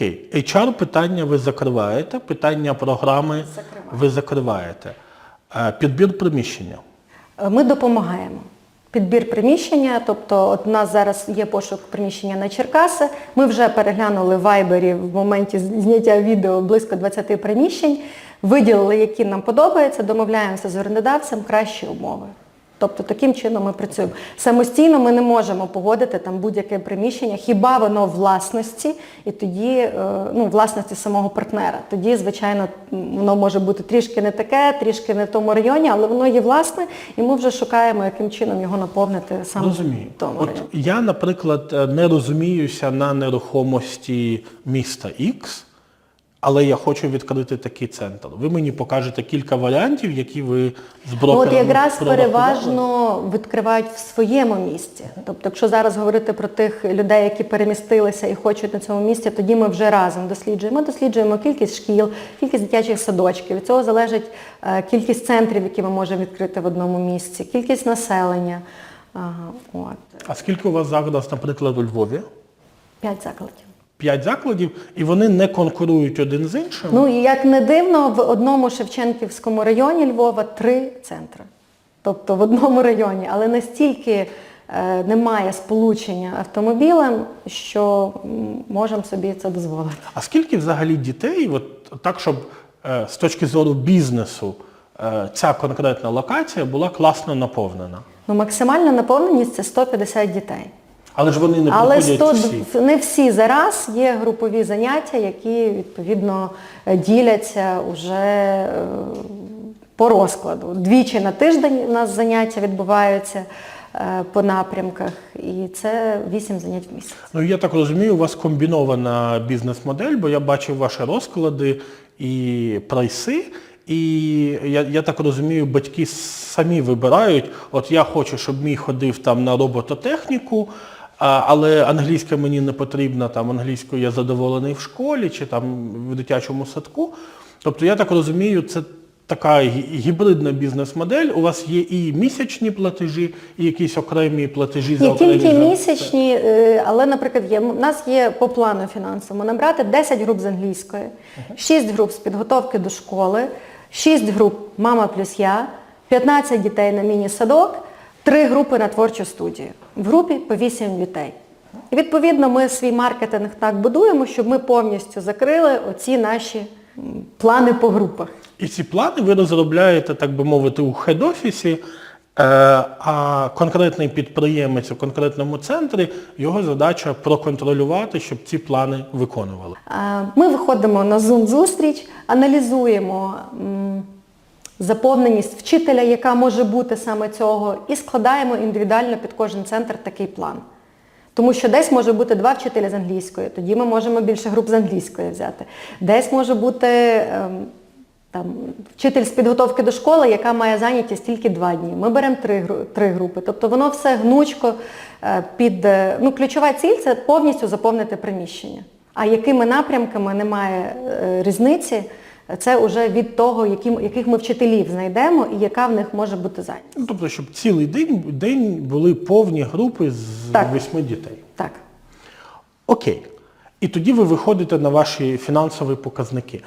Окей, HR питання ви закриваєте, питання програми Закриваємо. ви закриваєте. Е, Підбір приміщення. Е, Ми допомагаємо. Підбір приміщення, тобто от у нас зараз є пошук приміщення на Черкаси. Ми вже переглянули в Вайбері в моменті зняття відео близько 20 приміщень, виділили, які нам подобаються, домовляємося з орендодавцем кращі умови. Тобто таким чином ми працюємо. Самостійно ми не можемо погодити там будь-яке приміщення, хіба воно власності, і тоді е, ну, власності самого партнера. Тоді, звичайно, воно може бути трішки не таке, трішки не в тому районі, але воно є власне, і ми вже шукаємо, яким чином його наповнити саме Розумію. в тому От районі. я, наприклад, е, не розуміюся на нерухомості міста X, але я хочу відкрити такий центр. Ви мені покажете кілька варіантів, які ви з Ну, брокерами От якраз переважно відкривають в своєму місці. Тобто, якщо зараз говорити про тих людей, які перемістилися і хочуть на цьому місці, тоді ми вже разом досліджуємо. Ми досліджуємо кількість шкіл, кількість дитячих садочків. Від цього залежить е, кількість центрів, які ми можемо відкрити в одному місці, кількість населення. Ага, от. А скільки у вас зараз, наприклад, у Львові? П'ять закладів. П'ять закладів, і вони не конкурують один з іншим. Ну і як не дивно, в одному Шевченківському районі Львова три центри. Тобто в одному районі, але настільки е, немає сполучення автомобілем, що можемо собі це дозволити. А скільки взагалі дітей, от так, щоб е, з точки зору бізнесу е, ця конкретна локація була класно наповнена? Ну, максимальна наповненість це 150 дітей. Але ж вони не Але приходять 100, всі. не всі зараз є групові заняття, які відповідно е, діляться уже е, по розкладу. Двічі на тиждень у нас заняття відбуваються е, по напрямках, і це 8 занять в місяць. Ну я так розумію, у вас комбінована бізнес-модель, бо я бачив ваші розклади і прайси. І я, я так розумію, батьки самі вибирають, от я хочу, щоб мій ходив там на робототехніку, але англійська мені не потрібна, там англійською я задоволений в школі чи там в дитячому садку. Тобто я так розумію, це така гібридна бізнес-модель. У вас є і місячні платежі, і якісь окремі платежі за окремі тільки за- місячні, е, але, наприклад, є, у нас є по плану фінансовому набрати 10 груп з англійської, 6 груп з підготовки до школи, 6 груп мама плюс я, 15 дітей на міні-садок, 3 групи на творчу студію. В групі по 8 дітей. І відповідно ми свій маркетинг так будуємо, щоб ми повністю закрили оці наші плани по групах. І ці плани ви розробляєте, так би мовити, у хед-офісі, е, а конкретний підприємець у конкретному центрі, його задача проконтролювати, щоб ці плани виконували. Ми виходимо на Zoom-зустріч, аналізуємо заповненість вчителя, яка може бути саме цього, і складаємо індивідуально під кожен центр такий план. Тому що десь може бути два вчителя з англійської, тоді ми можемо більше груп з англійської взяти. Десь може бути ем, там, вчитель з підготовки до школи, яка має зайнятість тільки два дні. Ми беремо три, три групи. Тобто воно все гнучко е, під. е, Ну, ключова ціль це повністю заповнити приміщення. А якими напрямками немає е, різниці, це вже від того, які, яких ми вчителів знайдемо і яка в них може бути зайнятість. Ну, тобто, щоб цілий день, день були повні групи з Так. восьми дітей. Так. Окей. І тоді ви виходите на ваші фінансові показники.